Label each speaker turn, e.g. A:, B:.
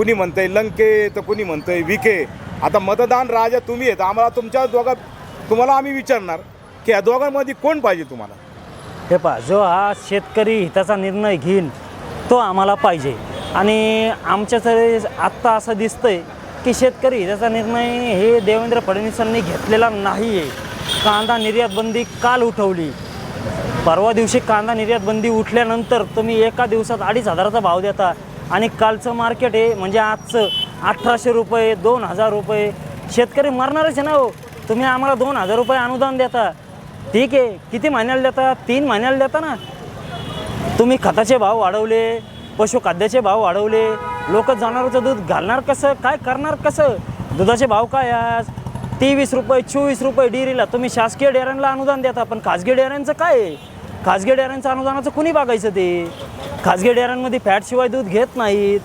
A: कुणी म्हणतंय लंके तर कुणी म्हणतंय विखे. आता मतदान राजा तुम्ही आहेत आम्हाला तुमच्या दोघा तुम्हाला आम्ही विचारणार की या दोघांमध्ये कोण पाहिजे तुम्हाला?
B: हे पहा जो हा शेतकरी हिताचा निर्णय घेईन तो आम्हाला पाहिजे. आणि आमच्याकडे आत्ता असं दिसतंय की शेतकरी हिताचा निर्णय हे देवेंद्र फडणवीसांनी घेतलेला नाही आहे कांदा निर्यात बंदी काल उठवली. परवा दिवशी कांदा निर्यात बंदी उठल्यानंतर तुम्ही एका दिवसात अडीच हजाराचा भाव देता. आणि कालचं मार्केट आहे म्हणजे आजचं अठराशे रुपये दोन हजार रुपये. शेतकरी मरणारच आहे ना हो. तुम्ही आम्हाला दोन हजार रुपये अनुदान देता. ठीक आहे किती महिन्याला देता? तीन महिन्याला देता ना. तुम्ही खताचे भाव वाढवले पशुखाद्याचे भाव वाढवले. लोक जनावरचं दूध घालणार कसं? काय करणार कसं? दुधाचे भाव काय आज? तेवीस रुपये चोवीस रुपये डेअरीला तुम्ही शासकीय डेअऱ्यांना अनुदान देता पण खाजगी डेअऱ्यांचं काय आहे? खाजगी डेअऱ्यांचं अनुदानाचं कुणी बघायचं ते? खाजगी डेअऱ्यांमध्ये फॅटशिवाय दूध घेत नाहीत.